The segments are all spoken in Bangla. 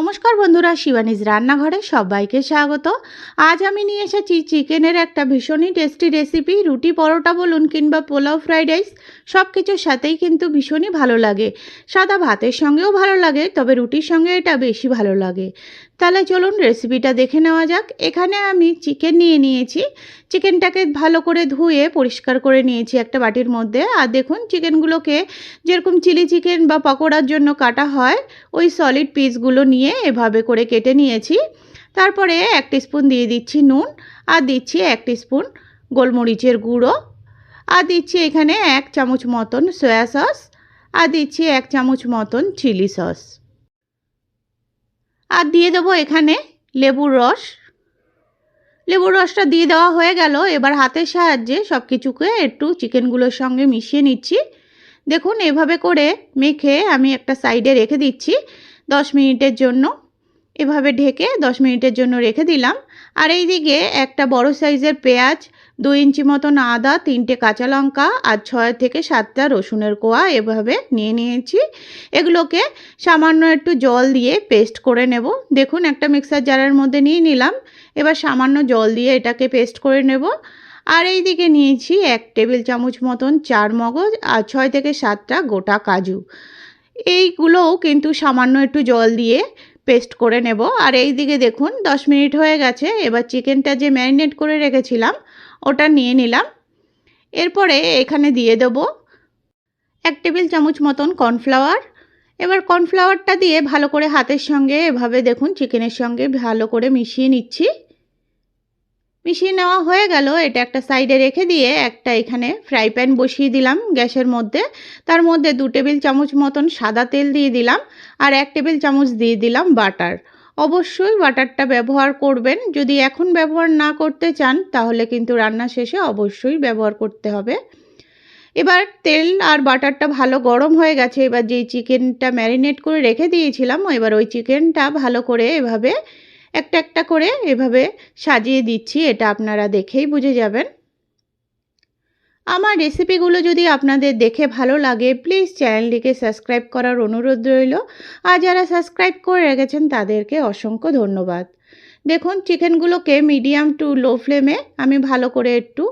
নমস্কার বন্ধুরা, শিবানীজ রান্নাঘরে সবাইকে স্বাগত। আজ আমি নিয়ে এসেছি চিকেনের একটা ভীষণই টেস্টি রেসিপি রুটি পরোটা বলুন কিংবা পোলাও ফ্রাইড রাইস সব কিছুর সাথেই কিন্তু ভীষণই ভালো লাগে। সাদা ভাতের সঙ্গেও ভালো লাগে, তবে রুটির সঙ্গে এটা বেশি ভালো লাগে। তাহলে চলুন রেসিপিটা দেখে নেওয়া যাক। এখানে আমি চিকেন নিয়ে নিয়েছি। চিকেনটাকে ভালো করে ধুয়ে পরিষ্কার করে নিয়েছি একটা বাটির মধ্যে। আর দেখুন চিকেনগুলোকে যেরকম চিলি চিকেন বা পকোড়ার জন্য কাটা হয়, ওই সলিড পিসগুলো নিয়ে এভাবে করে কেটে নিয়েছি। তারপরে এক স্পুন দিয়ে দিচ্ছি নুন আর দিচ্ছি এক স্পুন গোলমরিচের গুঁড়ো। আর দিচ্ছি এখানে এক চামচ মতন সয়া সস আর দিচ্ছি এক চামচ মতন চিলি সস। আর দিয়ে দেবো এখানে লেবুর রস। লেবুর রসটা দিয়ে দেওয়া হয়ে গেল। এবার হাতের সাহায্যে সব কিছুকে একটু চিকেনগুলোর সঙ্গে মিশিয়ে নিচ্ছি। দেখুন, এভাবে করে মেখে আমি একটা সাইডে রেখে দিচ্ছি। দশ মিনিটের জন্য এভাবে ঢেকে দশ মিনিটের জন্য রেখে দিলাম। আর এই দিকে একটা বড় সাইজের পেঁয়াজ দু ইঞ্চি মতন আদা, তিনটে কাঁচা লঙ্কা আর ছয় থেকে সাতটা রসুনের কোয়া এভাবে নিয়ে নিয়েছি। এগুলোকে সামান্য একটু জল দিয়ে পেস্ট করে নেব। দেখুন, একটা মিক্সার জারের মধ্যে নিয়ে নিলাম। এবার সামান্য জল দিয়ে এটাকে পেস্ট করে নেব। আর এই দিকে নিয়েছি এক টেবিল চামচ মতন চার মগজ আর ছয় থেকে সাতটা গোটা কাজু। এইগুলোও কিন্তু সামান্য একটু জল দিয়ে পেস্ট করে নেব। আর এই দিকে দেখুন, দশ মিনিট হয়ে গেছে। এবার চিকেনটা যে ম্যারিনেট করে রেখেছিলাম, ওটা নিয়ে নিলাম। এরপরে এখানে দিয়ে দেব এক টেবিল চামচ মতন কর্নফ্লাওয়ার। এবার কর্নফ্লাওয়ারটা দিয়ে ভালো করে হাতের সঙ্গে, এভাবে দেখুন, চিকেনের সঙ্গে ভালো করে মিশিয়ে নিচ্ছি। মিশিয়ে নেওয়া হয়ে গেল। এটা একটা সাইডে রেখে দিয়ে একটা এখানে ফ্রাই প্যান বসিয়ে দিলাম গ্যাসের মধ্যে। তার মধ্যে দু টেবিল চামচ মতন সাদা তেল দিয়ে দিলাম আর এক টেবিল চামচ দিয়ে দিলাম বাটার। অবশ্যই বাটারটা ব্যবহার করবেন। যদি এখন ব্যবহার না করতে চান, তাহলে কিন্তু রান্না শেষে অবশ্যই ব্যবহার করতে হবে। এবার তেল আর বাটারটা ভালো গরম হয়ে গেছে। এবার যেই চিকেনটা ম্যারিনেট করে রেখে দিয়েছিলাম, এবার ওই চিকেনটা ভালো করে এভাবে একটা একটা করে এভাবে সাজিয়ে দিচ্ছি, এটা আপনারা দেখেই বুঝে যাবেন। আমার রেসিপিগুলো যদি আপনাদের দেখে ভালো লাগে, প্লিজ চ্যানেলটিকে সাবস্ক্রাইব করার অনুরোধ রইল। আর যারা সাবস্ক্রাইব করে রেখেছেন, তাদেরকে অসংখ্য ধন্যবাদ। দেখুন, চিকেনগুলোকে মিডিয়াম টু লো ফ্লেমে আমি ভালো করে একটু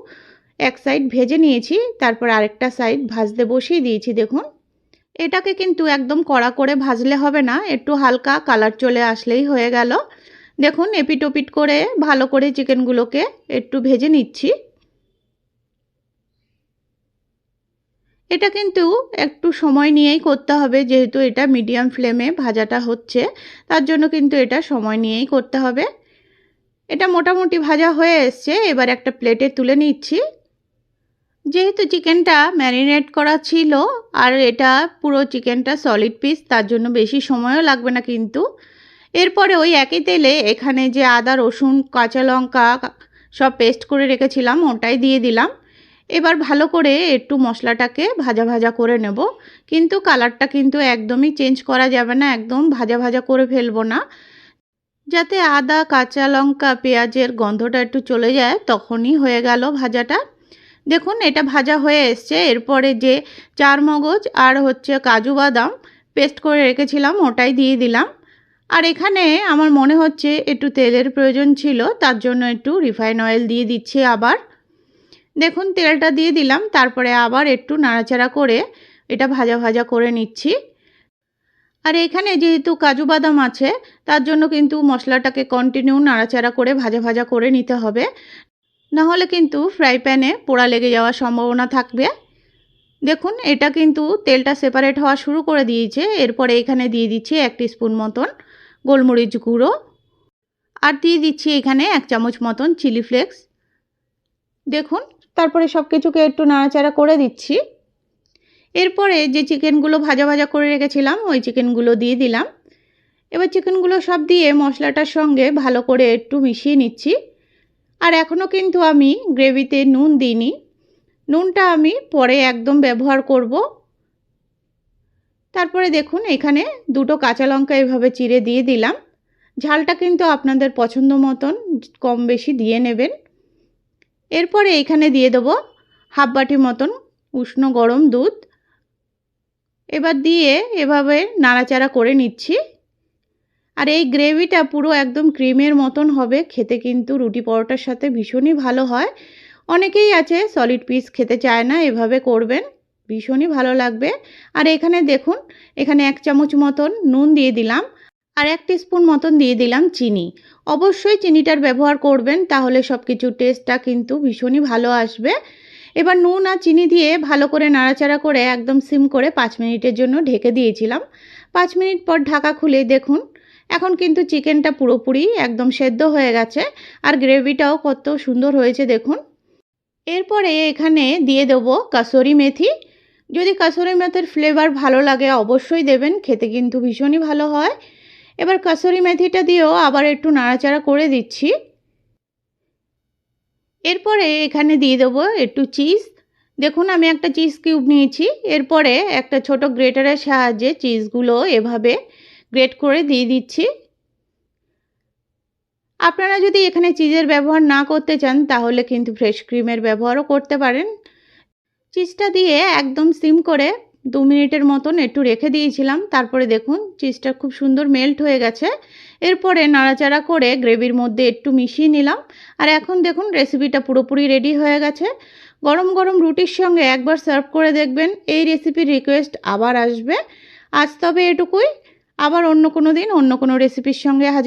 এক সাইড ভেজে নিয়েছি, তারপর আরেকটা সাইড ভাজতে বসিয়ে দিয়েছি, দেখুন। এটাকে কিন্তু একদম কড়া করে ভাজলে হবে না, একটু হালকা কালার চলে আসলেই হয়ে গেল। দেখুন এপিট ওপিট করে ভালো করে চিকেনগুলোকে একটু ভেজে নিচ্ছি। এটা কিন্তু একটু সময় নিয়েই করতে হবে, যেহেতু এটা মিডিয়াম ফ্লেমে ভাজাটা হচ্ছে, তার জন্য কিন্তু এটা সময় নিয়েই করতে হবে। এটা মোটামুটি ভাজা হয়ে এসছে, এবার একটা প্লেটে তুলে নিচ্ছি। যেহেতু চিকেনটা ম্যারিনেট করা ছিল, আর এটা পুরো চিকেনটা সলিড পিস, তার জন্য বেশি সময়ও লাগবে না কিন্তু। এরপরে ওই একই তেলে এখানে যে আদা, রসুন, কাঁচা লঙ্কা সব পেস্ট করে রেখেছিলাম, ওটাই দিয়ে দিলাম। এবার ভালো করে একটু মশলাটাকে ভাজা ভাজা করে নেব। কিন্তু কালারটা কিন্তু একদমই চেঞ্জ করা যাবে না, একদম ভাজা ভাজা করে ফেলব না। যাতে আদা, কাঁচা লঙ্কা, পেঁয়াজের গন্ধটা একটু চলে যায়, তখনই হয়ে গেল ভাজাটা। দেখুন, এটা ভাজা হয়ে এসছে। এরপরে যে চার মগজ আর হচ্ছে কাজু বাদাম পেস্ট করে রেখেছিলাম, ওটাই দিয়ে দিলাম। আর এখানে আমার মনে হচ্ছে একটু তেলের প্রয়োজন ছিল, তার জন্য একটু রিফাইন অয়েল দিয়ে দিচ্ছি আবার। দেখুন, তেলটা দিয়ে দিলাম, তারপরে আবার একটু নাড়াচাড়া করে এটা ভাজা ভাজা করে নিচ্ছি। আর এখানে যেহেতু কাজু বাদাম আছে, তার জন্য কিন্তু মশলাটাকে কন্টিনিউ নাড়াচাড়া করে ভাজা ভাজা করে নিতে হবে। নাহলে কিন্তু ফ্রাই প্যানে পোড়া লেগে যাওয়ার সম্ভাবনা থাকবে। দেখুন, এটা কিন্তু তেলটা সেপারেট হওয়া শুরু করে দিয়েছে, এরপরে এখানে দিয়ে দিচ্ছি এক স্পুন মতন। গোলমরিচ গুঁড়ো। আর দিয়ে দিচ্ছি এখানে এক চামচ মতন চিলি ফ্লেক্স। দেখুন, তারপরে সব কিছুকে একটু নাড়াচাড়া করে দিচ্ছি। এরপরে যে চিকেনগুলো ভাজা ভাজা করে রেখেছিলাম, ওই চিকেনগুলো দিয়ে দিলাম। এবার চিকেনগুলো সব দিয়ে মশলাটার সঙ্গে ভালো করে একটু মিশিয়ে নিচ্ছি। আর এখনও কিন্তু আমি গ্রেভিতে নুন দিইনি। নুনটা আমি পরে একদম ব্যবহার করব। তারপরে দেখুন, এখানে দুটো কাঁচা লঙ্কা এভাবে চিড়ে দিয়ে দিলাম। ঝালটা কিন্তু আপনাদের পছন্দ মতন, কম বেশি দিয়ে নেবেন। এরপরে এখানে দিয়ে দেবো হাফ বাটি মতন উষ্ণ গরম দুধ। এবার দিয়ে এভাবে নাড়াচাড়া করে নিচ্ছি। আর এই গ্রেভিটা পুরো একদম ক্রিমের মতন হবে, খেতে কিন্তু রুটি পরোটার সাথে ভীষণই ভালো হয়। অনেকেই আছে সলিড পিস খেতে চায় না, এভাবে করবেন। ভীষণই ভালো লাগবে। আর এখানে দেখুন, এখানে এক চামচ মতন নুন দিয়ে দিলাম আর এক স্পুন মতন দিয়ে দিলাম চিনি। অবশ্যই চিনিটার ব্যবহার করবেন, তাহলে সব কিছু টেস্টটা কিন্তু ভীষণই ভালো আসবে। এবার নুন আর চিনি দিয়ে ভালো করে নাড়াচাড়া করে একদম সিম করে পাঁচ মিনিটের জন্য ঢেকে দিয়েছিলাম। পাঁচ মিনিট পর ঢাকা খুলে দেখুন, এখন কিন্তু চিকেনটা পুরোপুরি একদম সেদ্ধ হয়ে গেছে আর গ্রেভিটাও কত সুন্দর হয়েছে দেখুন। এরপরে এখানে দিয়ে দেবো কাসুরি মেথি। যদি কাসুরি মেথির ফ্লেভার ভালো লাগে, অবশ্যই দেবেন। খেতে কিন্তু ভীষণই ভালো হয়। এবার কাসুরি মেথিটা দিয়েও আবার একটু নাড়াচাড়া করে দিচ্ছি। এরপরে এখানে দিয়ে দেবো একটু চিজ দেখুন, আমি একটা চিজ কিউব নিয়েছি। এরপরে একটা ছোট গ্রেটারের সাহায্যে চিজগুলো এভাবে গ্রেট করে দিয়ে দিচ্ছি। আপনারা যদি এখানে চিজের ব্যবহার না করতে চান, তাহলে কিন্তু ফ্রেশ ক্রিমের ব্যবহারও করতে পারেন। চিজটা দিয়ে একদম সিম করে দু মিনিটের মতন একটু রেখে দিয়েছিলাম। তারপরে দেখুন চিজটা খুব সুন্দর মেল্ট হয়ে গেছে। এরপরে নাড়াচাড়া করে গ্রেভির মধ্যে একটু মিশিয়ে নিলাম। আর এখন দেখুন রেসিপিটা পুরোপুরি রেডি হয়ে গেছে। গরম গরম রুটির সঙ্গে একবার সার্ভ করে দেখবেন, এই রেসিপির রিকোয়েস্ট আবার আসবে। আজ তবে এটুকুই। আবার অন্য কোনো দিন অন্য কোনো রেসিপির সঙ্গে হাজির